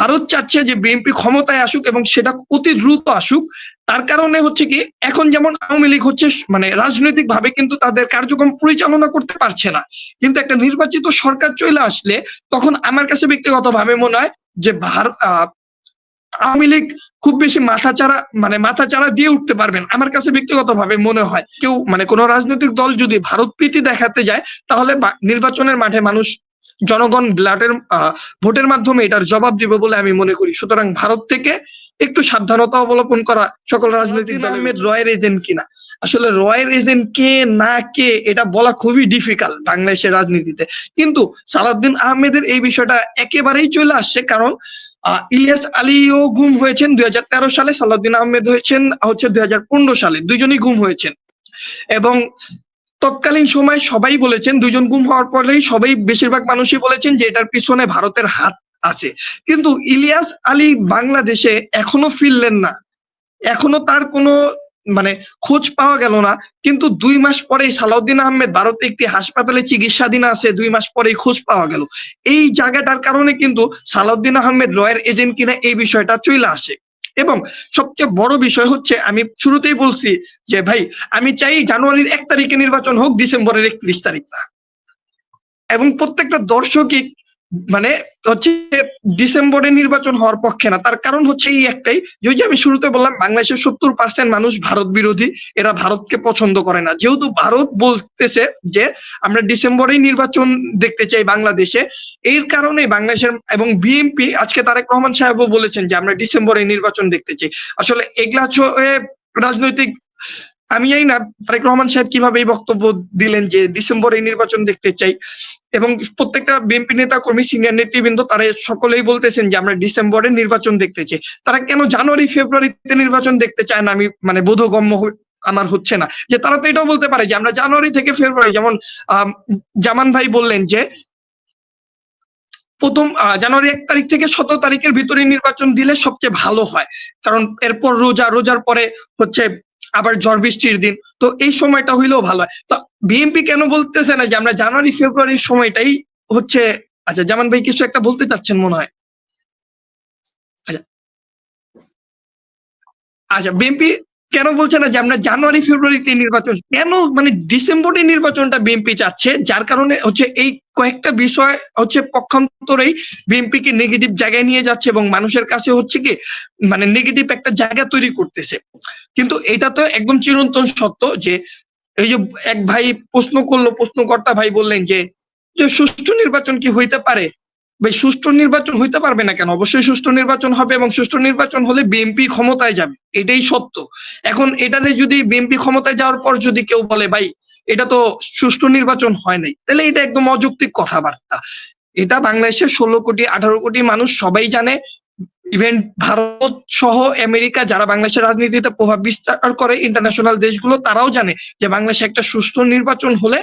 ভারত চাচ্ছে যে বিএনপি ক্ষমতায় আসুক এবং সেটা অতি দ্রুত আসুক, তার কারণে হচ্ছে কি, এখন যেমন আওয়ামী লীগ হচ্ছে মানে রাজনৈতিক ভাবে কিন্তু তাদের কার্যক্রম পরিচালনা করতে পারছে না। কিন্তু একটা নির্বাচিত সরকার চলে আসলে তখন আমার কাছে ব্যক্তিগতভাবে মনে হয় যে ভারত আওয়ামী লীগ খুব বেশি মাথাচাড়া মানে মাথাচাড়া দিয়ে উঠতে পারবেন, আমার কাছে ব্যক্তিগতভাবে মনে হয়। কেউ মানে কোন রাজনৈতিক দল যদি ভারত প্রীতি দেখাতে যায়, তাহলে নির্বাচনের মাঠে মানুষ জনগণ ব্লাডের ভোটের মাধ্যমে এটার জবাব দিবে বলে আমি মনে করি। সুতরাং ভারত থেকে একটু সাবধানতা অবলম্বন করা সকল রাজনৈতিক দল আহমেদ রয়ের এজেন্ট কিনা আসলে রয়ের এজেন্ট কে না কে এটা বলা খুবই ডিফিকাল্ট বাংলাদেশের রাজনীতিতে। কিন্তু সালাউদ্দিন আহমেদের এই বিষয়টা একেবারেই চলে আসছে কারণ আহ, ইলিয়াস আলীও গুম হয়েছেন দুই হাজার তেরো সালে সালাউদ্দিন আহমেদ হয়েছেন হচ্ছে দুই হাজার পনেরো সালে। দুইজনই গুম হয়েছেন। এবং তৎকালীন সময় সবাই বলেছেন দুজন গুম হওয়ার পরেই সবাই বেশিরভাগ মানুষই বলেছেন যে এটার পিছনে ভারতের হাত আছে। কিন্তু ইলিয়াস আলী বাংলাদেশে এখনও ফিরলেন না। এখনও তার কোনো মানে খোঁজ পাওয়া গেল না। কিন্তু দুই মাস পরেই সালাউদ্দিন আহমেদ ভারতে একটি হাসপাতালে চিকিৎসাধীন আছে, দুই মাস পরেই খোঁজ পাওয়া গেল। এই জায়গাটার কারণে কিন্তু সালাউদ্দিন আহমেদ রয়ের এজেন্ট কিনা এই বিষয়টা চলে আসে। এবং সবচেয়ে বড় বিষয় হচ্ছে, আমি শুরুতেই বলছি যে ভাই, আমি চাই জানুয়ারির এক তারিখে নির্বাচন হোক, ডিসেম্বরের একত্রিশ তারিখ না এবং প্রত্যেকটা দর্শকই মানে হচ্ছে ডিসেম্বরে নির্বাচন হওয়ার পক্ষে না। তার কারণ হচ্ছে এই একটাই, ওই যে আমি শুরুতে বললাম, বাংলাদেশের সত্তর পার্সেন্ট মানুষ ভারত বিরোধী, এরা ভারতকে পছন্দ করে না। যেহেতু ভারত বলতেছে যে, আমরা ডিসেম্বরেই নির্বাচন দেখতে চাই বাংলাদেশে, এর কারণে বাংলাদেশের এবং বিএনপি, আজকে তারেক রহমান সাহেবও বলেছেন যে, আমরা ডিসেম্বরে নির্বাচন দেখতে চাই। আসলে এগুলা হচ্ছে রাজনৈতিক, আমি জানি না, তারেক রহমান সাহেব কীভাবে এই বক্তব্য দিলেন যে ডিসেম্বরে নির্বাচন দেখতে চাই। এবং প্রত্যেকটা বিএনপি নেতা, কর্মী সিনিয়র নেতৃবৃন্দ, তারা সকলেই বলতেছেন যে আমরা ডিসেম্বরে নির্বাচন দেখতে চাই। তারা কেন জানুয়ারি, ফেব্রুয়ারিতে নির্বাচন দেখতে চায় না? আমি মানে বোধগম্য আমার হচ্ছে না। যে তারা তো এটাও বলতে পারে যে আমরা জানুয়ারি থেকে ফেব্রুয়ারি, যেমন জামান ভাই বললেন যে, প্রথম জানুয়ারি এক তারিখ থেকে সতেরো তারিখের ভিতরে নির্বাচন দিলে সবচেয়ে ভালো হয়। কারণ এরপর রোজা, রোজার পরে হচ্ছে আবার ঝড় বৃষ্টির দিন। তো এই সময়টা হইলেও ভালো হয়। তো বিএনপি কেন বলতেছে না যে আমরা জানুয়ারি ফেব্রুয়ারির সময়টাই হচ্ছে আচ্ছা জামান ভাই কিছু একটা বলতে চাচ্ছেন মনে হয়। আচ্ছা। আচ্ছা বিএনপি কেন বলছে না যে আমরা জানুয়ারি ফেব্রুয়ারিতে নির্বাচন, কেন মানে ডিসেম্বরে নির্বাচনটা বিএনপি চাচ্ছে, যার কারণে হচ্ছে এই কয়েকটা বিষয় হচ্ছে পক্ষান্তরেই বিএনপি কে নেগেটিভ জায়গায় নিয়ে যাচ্ছে এবং মানুষের কাছে হচ্ছে কি মানে নেগেটিভ একটা জায়গা তৈরি করতেছে। কিন্তু এটা তো একদম চিরন্তন সত্য যে এই যে এক ভাই প্রশ্ন করল, প্রশ্নকর্তা ভাই বললেন যে যে সুষ্ঠু নির্বাচন কি হইতে পারে? ভাই, সুষ্ঠু নির্বাচন হইতে পারবে না কেন? অবশ্যই সুষ্ঠু নির্বাচন হবে এবং সুষ্ঠু নির্বাচন হলে বিএনপি ক্ষমতায় যাবে। এটাই সত্য। এখন এটাতে যদি বিএনপি ক্ষমতায় যাওয়ার পর যদি কেউ বলে, ভাই, এটা তো সুষ্ঠু নির্বাচন হয় নাই, তাহলে এটা একদম অযৌক্তিক কথাবার্তা। এটা বাংলাদেশের ষোলো কোটি, আঠারো কোটি মানুষ সবাই জানে। ইভেন ভারত সহ আমেরিকা যারা বাংলাদেশের রাজনীতিতে প্রভাব বিস্তার করে ইন্টারন্যাশনাল দেশগুলো, তারাও জানে যে বাংলাদেশে একটা সুস্থ নির্বাচন হলে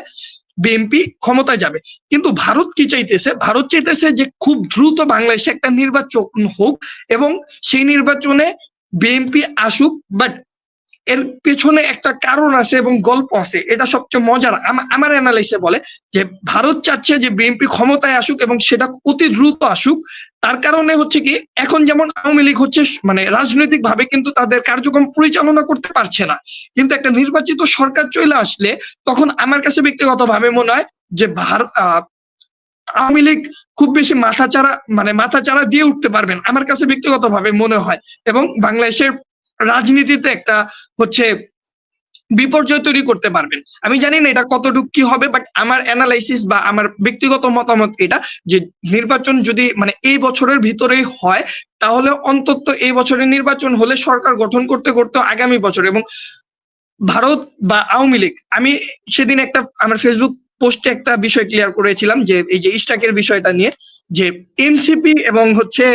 বিএনপি ক্ষমতায় যাবে। কিন্তু ভারত কি চাইতেছে? ভারত চাইতেছে যে খুব দ্রুত বাংলাদেশে একটা নির্বাচন হোক এবং সেই নির্বাচনে বিএনপি আসুক বাট এর পেছনে একটা কারণ আছে এবং গল্প আছে। এটা সবচেয়ে মজার। আমা- আমার অ্যানালাইসে বলে যে, ভারত চাচ্ছে যে বিএনপি ক্ষমতায় আসুক এবং সেটা অতি দ্রুত আসুক। তার কারণে হচ্ছে কি, এখন যেমন আওয়ামী লীগ হচ্ছে মানে রাজনৈতিক ভাবে কিন্তু তাদের কার্যক্রম পরিচালনা করতে পারছে না। কিন্তু একটা নির্বাচিত সরকার চলে আসলে তখন আমার কাছে ব্যক্তিগতভাবে মনে হয় যে ভারত আওয়ামী লীগ খুব বেশি মাথাচাড়া মানে মাথাচাড়া দিয়ে উঠতে পারবেন। আমার কাছে ব্যক্তিগতভাবে মনে হয়। এবং বাংলাদেশের রাজনীতিতে একটা হচ্ছে বিপর্যয় তৈরি করতে পারবেন। আমি জানি না এটা কতটুকু কি হবে বাট আমার অ্যানালাইসিস বা আমার ব্যক্তিগত মতামত এটা যে নির্বাচন যদি মানে এই বছরের ভিতরেই হয়, তাহলে অন্তত এই বছরের নির্বাচন হলে সরকার গঠন করতে করতে আগামী বছর এবং ভারত বা আওয়ামী লীগ, আমি সেদিন একটা আমার ফেসবুক পোস্টে একটা বিষয় ক্লিয়ার করেছিলাম যে এই যে ইস্টাকের বিষয়টা নিয়ে যে এনসিপি এবং হচ্ছে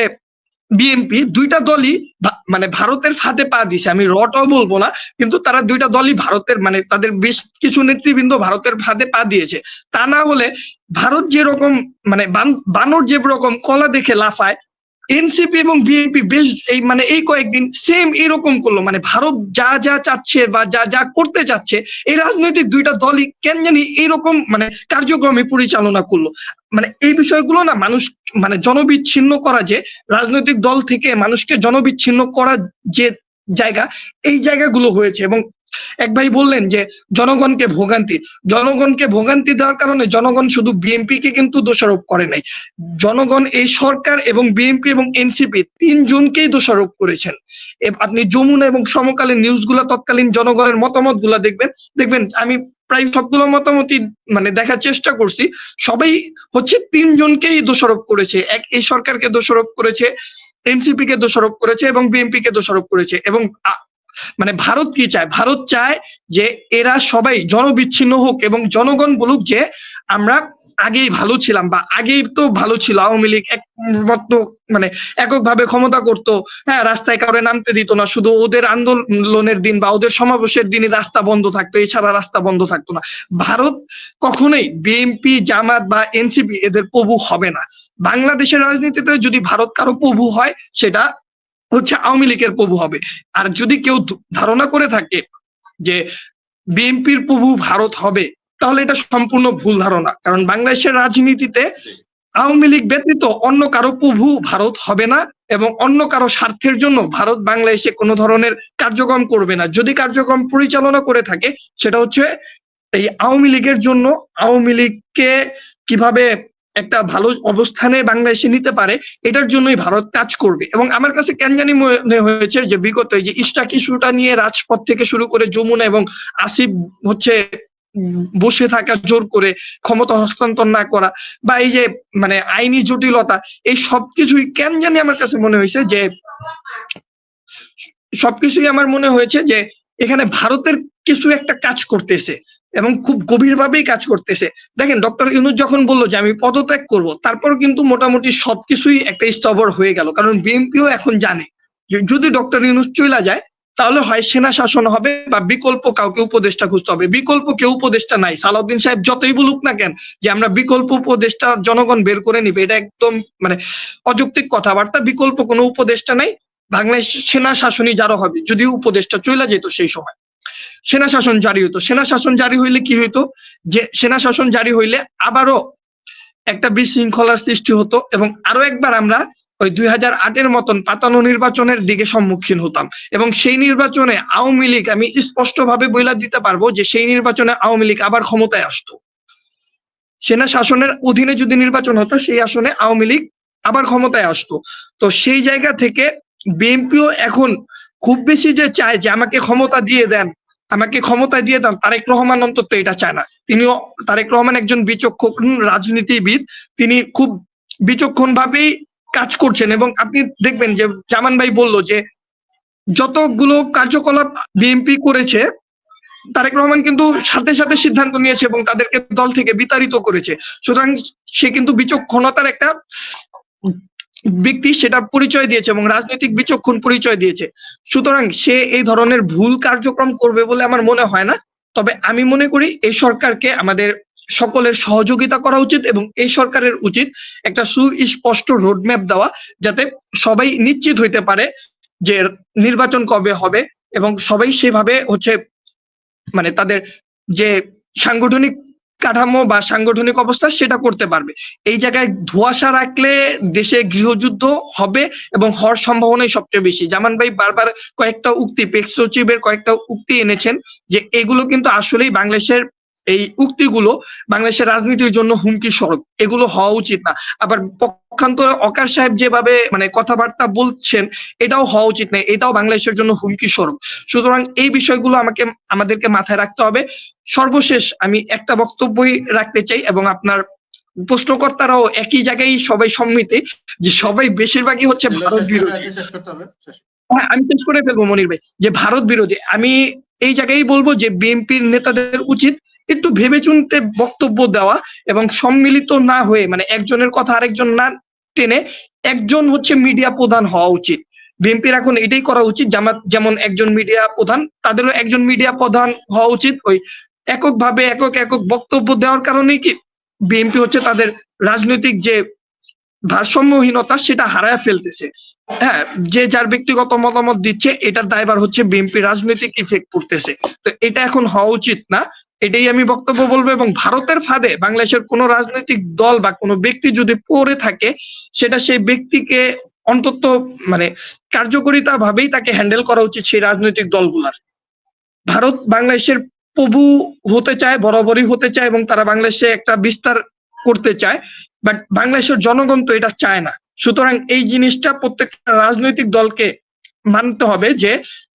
বিএনপি দুইটা দলই মানে ভারতের ফাঁদে পা দিছে। আমি রটাও বলব না, কিন্তু তারা দুইটা দলই ভারতের মানে তাদের বেশ কিছু নেতৃবৃন্দ ভারতের ফাঁদে পা দিয়েছে। তা না হলে ভারত যেরকম মানে বান- বানর যে রকম কলা দেখে লাফায় এনসিপি এবং বিএনপি বেশ এই মানে এই কয়েকদিন সেম এরকম করল। মানে ভারত যা যা চাচ্ছে বা যা যা করতে চাচ্ছে, এই রাজনৈতিক দুইটা দলই কেন জানি এইরকম মানে কার্যক্রমে পরিচালনা করল। মানে এই বিষয়গুলো না মানুষ মানে জনবিচ্ছিন্ন করা যে, রাজনৈতিক দল থেকে মানুষকে জনবিচ্ছিন্ন করা যে জায়গা, এই জায়গাগুলো হয়েছে এবং এক ভাই বললেন যে, জনগণকে ভোগান্তি। জনগণকে ভোগান্তি দেওয়ার কারণে জনগণ শুধু বিএনপি কে কিন্তু দোষারোপ করে নাই। জনগণ এই সরকার এবং বিএনপি এবং এনসিপি তিনজনকেই দোষারোপ করেছেন। আপনি যমুনা এবং সমকালীন নিউজগুলো তৎকালীন জনগণের মতামতগুলা দেখবেন। দেখবেন, আমি প্রায় সবগুলো মতামতই মানে দেখার চেষ্টা করছি। সবাই হচ্ছে তিনজনকেই দোষারোপ করেছে। এক, এই সরকারকে দোষারোপ করেছে এনসিপি কে দোষারোপ করেছে এবং বিএনপি কে দোষারোপ করেছে এবং মানে ভারত কি চায়? ভারত চায় যে এরা সবাই জনবিচ্ছিন্ন হোক এবং জনগণ বলুক যে আমরা আগেই ভালো ছিলাম বা আগেই তো ভালো ছিল। আওয়ামী লীগ একমাত্র মানে এককভাবে ক্ষমতা করত। হ্যাঁ রাস্তায় কাউরে নামতে দিত না। শুধু ওদের আন্দোলনের দিন বা ওদের সমাবেশের দিনই রাস্তা বন্ধ থাকতো। এছাড়া রাস্তা বন্ধ থাকতো না। ভারত কখনোই বিএনপি, জামাত বা এনসিপি এদের প্রভু হবে না। বাংলাদেশের রাজনীতিতে যদি ভারত কারও প্রভু হয়, সেটা হচ্ছে আওয়ামী লীগের প্রভু হবে। আর যদি কেউ ধারণা করে থাকে যে বিএনপির প্রভু ভারত হবে, তাহলে এটা সম্পূর্ণ ভুল ধারণা। কারণ বাংলাদেশের রাজনীতিতে আওয়ামী লীগ ব্যতীত অন্য কারও প্রভু ভারত হবে না এবং অন্য কারও স্বার্থের জন্য ভারত বাংলাদেশে কোনো ধরনের কার্যক্রম করবে না। যদি কার্যক্রম পরিচালনা করে থাকে, সেটা হচ্ছে এই আওয়ামী লীগের জন্য আওয়ামী লীগকে কীভাবে একটা ভালো অবস্থানে বাংলাদেশে নিতে পারে, এটার জন্যই ভারত কাজ করবে। এবং আমার কাছে কেন জানি মনে হয়েছে যে বিগত এই যে ইস্টাক ইস্যুটা নিয়ে রাজপথ থেকে শুরু করে যমুনা এবং আসিফ হচ্ছে বসে থাকা, জোর করে ক্ষমতা হস্তান্তর না করা বা এই যে মানে আইনি জটিলতা, এই সবকিছুই কেন জানি আমার কাছে মনে হয়েছে যে সবকিছুই আমার মনে হয়েছে যে এখানে ভারতের কিছু একটা কাজ করতেছে। এবং খুব গভীরভাবেই কাজ করতেছে। দেখেন ডক্টর ইউনুস যখন বলল যে, আমি পদত্যাগ করব তারপর কিন্তু মোটামুটি সবকিছুই একটা স্তবর হয়ে গেল। কারণ বিএনপিও এখন জানে যদি ডক্টর ইউনুস চলে যায়, তাহলে হয় সেনা শাসন হবে বা বিকল্প কাউকে উপদেষ্টা খুঁজতে হবে। বিকল্প কেউ উপদেষ্টা নাই। সালাউদ্দিন সাহেব যতই বলুক না কেন যে, আমরা বিকল্প উপদেষ্টা জনগণ বের করে নিবে এটা একদম মানে অযৌক্তিক কথাবার্তা। বিকল্প কোনো উপদেষ্টা নাই। বাংলাদেশ সেনা শাসনই যারা হবে। যদি উপদেষ্টা চলে যেত সেই সময়। সেনা শাসন জারি হইতো। সেনা শাসন জারি হইলে কি হইতো? যে সেনা শাসন জারি হইলে আবারও একটা বিশৃঙ্খলার সৃষ্টি হতো এবং আরও একবার আমরা ওই দুই হাজার আটের মতন পাতানো নির্বাচনের দিকে সম্মুখীন হতাম। এবং সেই নির্বাচনে আওয়ামী লীগ, আমি স্পষ্ট ভাবে বইলা দিতে পারব যে সেই নির্বাচনে আওয়ামী লীগ আবার ক্ষমতায় আসতো। সেনা শাসনের অধীনে যদি নির্বাচন হতো, সেই আসনে আওয়ামী লীগ আবার ক্ষমতায় আসতো। তো সেই জায়গা থেকে বিএনপিও এখন খুব বেশি যে চায় যে আমাকে ক্ষমতা দিয়ে দেন আমাকে ক্ষমতা দিয়ে দেন, তারেক রহমান অন্তত এটা চায় না। তিনিও, তারেক রহমান একজন বিচক্ষণ রাজনীতিবিদ, তিনি খুব বিচক্ষণ ভাবেই কাজ করছেন এবং আপনি দেখবেন যে জামান ভাই বলল যে, যতগুলো কার্যকলাপ বিএনপি করেছে, তারেক রহমান কিন্তু সাথে সাথে সিদ্ধান্ত নিয়েছে এবং তাদেরকে দল থেকে বিতাড়িত করেছে। সুতরাং সে কিন্তু বিচক্ষণতার একটা ব্যক্তি সেটা পরিচয় দিয়েছে এবং রাজনৈতিক বিচক্ষণ পরিচয় দিয়েছে। সুতরাং সে এই ধরনের ভুল কার্যক্রম করবে বলে আমার মনে হয় না। তবে আমি মনে করি এই সরকারকে আমাদের সকলের সহযোগিতা করা উচিত এবং এই সরকারের উচিত একটা সুস্পষ্ট রোডম্যাপ দেওয়া যাতে সবাই নিশ্চিত হইতে পারে যে নির্বাচন কবে হবে এবং সবাই সেভাবে হচ্ছে মানে তাদের যে সাংগঠনিক কাঠামো বা সাংগঠনিক অবস্থা সেটা করতে পারবে। এই জায়গায় ধোঁয়াশা রাখলে দেশে গৃহযুদ্ধ হবে এবং হওয়ার সম্ভাবনাই সবচেয়ে বেশি। জামান ভাই বারবার কয়েকটা উক্তি, পেক্স সচিবের কয়েকটা উক্তি এনেছেন যে এগুলো কিন্তু আসলেই বাংলাদেশের এই উক্তিগুলো বাংলাদেশের রাজনীতির জন্য হুমকি স্বরূপ। এগুলো হওয়া উচিত না। আবার পক্ষান্তরে অকার সাহেব যেভাবে মানে কথাবার্তা বলছেন এটাও হওয়া উচিত না। এটাও বাংলাদেশের জন্য হুমকি স্বরূপ। সুতরাং এই বিষয়গুলো আমাকে আমাদেরকে মাথায় রাখতে হবে। সর্বশেষ আমি একটা বক্তব্যই রাখতে চাই এবং আপনার প্রশ্নকর্তারাও একই জায়গায় সবাই সম্মিতে যে সবাই বেশিরভাগই হচ্ছে ভারত বিরোধী। হ্যাঁ আমি শেষ করে ফেলব মনির ভাই যে ভারত বিরোধী। আমি এই জায়গায় বলব যে বিএনপির নেতাদের উচিত একটু ভেবেচিন্তে বক্তব্য দেওয়া এবং সম্মিলিত না হয়ে মানে একজনের কথা আরেকজন না টেনে একজন হচ্ছে মিডিয়া প্রধান হওয়া উচিত। বিএনপির এখন এটাই করা উচিত, জামাত যেমন একজন মিডিয়া প্রধান, তাদেরও একজন মিডিয়া প্রধান হওয়া উচিত। ওই এককভাবে একক একক বক্তব্য দেওয়ার কারণেই কি বিএনপি হচ্ছে তাদের রাজনৈতিক যে ভারসাম্যহীনতা, সেটা হারায় ফেলতেছে। হ্যাঁ যে যার ব্যক্তিগত মতামত দিচ্ছে, এটার দায়ভার হচ্ছে বিএনপি রাজনৈতিক ইফেক্ট করতেছে তো এটা এখন হওয়া উচিত না। এটাই আমি বক্তব্য বলব এবং ভারতের ফাঁদে বাংলাদেশের কোনো রাজনৈতিক দল বা কোনো ব্যক্তি যদি পড়ে থাকে, সেটা সেই ব্যক্তিকে অন্তত মানে কার্যকরিতা ভাবেই তাকে হ্যান্ডেল করা উচিত সেই রাজনৈতিক দলগুলার। ভারত বাংলাদেশের প্রভু হতে চায়, বরাবরই হতে চায় এবং তারা বাংলাদেশে একটা বিস্তার করতে চায় বাট বাংলাদেশের জনগণ তো এটা চায় না। সুতরাং এই জিনিসটা প্রত্যেকটা রাজনৈতিক দলকে মানতে হবে যে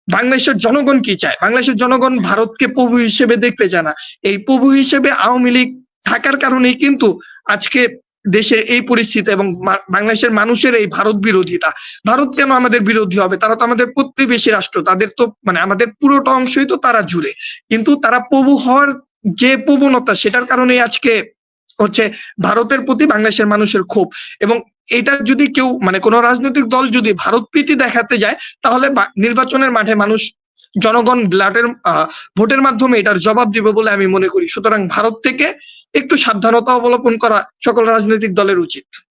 বাংলাদেশের জনগণ কি চায়? বাংলাদেশের জনগণ ভারতকে প্রভু হিসেবে দেখতে চায় না। এই প্রভু হিসেবে আওয়ামী লীগ থাকার কারণেই কিন্তু আজকে দেশের এই পরিস্থিতি এবং বাংলাদেশের মানুষের এই ভারত বিরোধিতা। ভারত কেন আমাদের বিরোধী হবে? তারা তো আমাদের প্রতিবেশী রাষ্ট্র। তাদের তো মানে আমাদের পুরোটা অংশই তো তারা জুড়ে। কিন্তু তারা প্রভু হওয়ার যে প্রবণতা, সেটার কারণে আজকে হচ্ছে ভারতের প্রতি বাংলাদেশের মানুষের ক্ষোভ। এবং এটা যদি কেউ মানে কোন রাজনৈতিক দল যদি ভারত প্রীতি দেখাতে যায়, তাহলে নির্বাচনের মাঠে মানুষ জনগণ ব্লাডের ভোটের মাধ্যমে এটার জবাব দিবে বলে আমি মনে করি। সুতরাং ভারত থেকে একটু সাবধানতা অবলম্বন করা সকল রাজনৈতিক দলের উচিত।